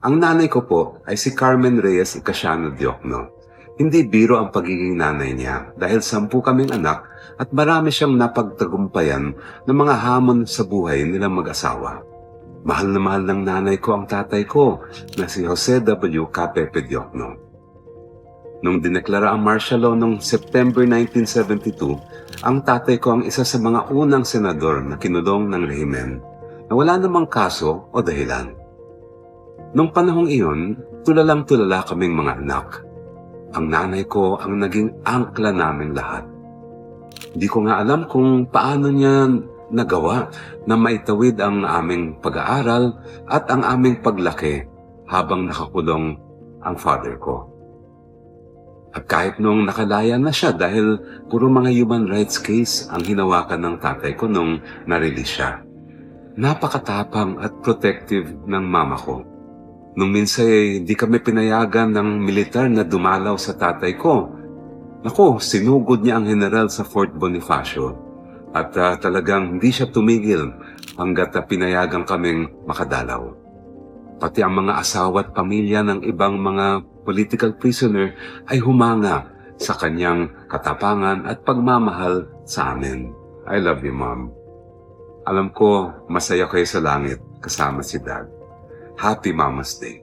Ang nanay ko po ay si Carmen Reyes Icasiano Diokno. Hindi biro ang pagiging nanay niya dahil sampu kaming anak at marami siyang napagtagumpayan ng mga hamon sa buhay nilang mag-asawa. Mahal na mahal ng nanay ko ang tatay ko na si Jose W. Capepe Diokno. Nung dineklara ang martial law noong September 1972, ang tatay ko ang isa sa mga unang senador na kinulong ng rehimen na wala namang kaso o dahilan. Nung panahong iyon, tulalang tulala kaming mga anak. Ang nanay ko ang naging angkla namin lahat. Hindi ko nga alam kung paano niya nagawa na maitawid ang aming pag-aaral at ang aming paglaki habang nakakulong ang father ko. At kahit nung nakalaya na siya dahil puro mga human rights case ang hinawakan ng tatay ko nung narelease siya. Napakatapang at protective ng mama ko. Nung minsan eh, di kami pinayagan ng militar na dumalaw sa tatay ko. Nako, sinugod niya ang general sa Fort Bonifacio. At ah, talagang hindi siya tumigil hanggat ah, pinayagan kaming makadalaw. Pati ang mga asawa at pamilya ng ibang mga political prisoner ay humanga sa kanyang katapangan at pagmamahal sa amin. I love you, Mom. Alam ko, masaya kayo sa langit kasama si Dad. Happy Mama's Day.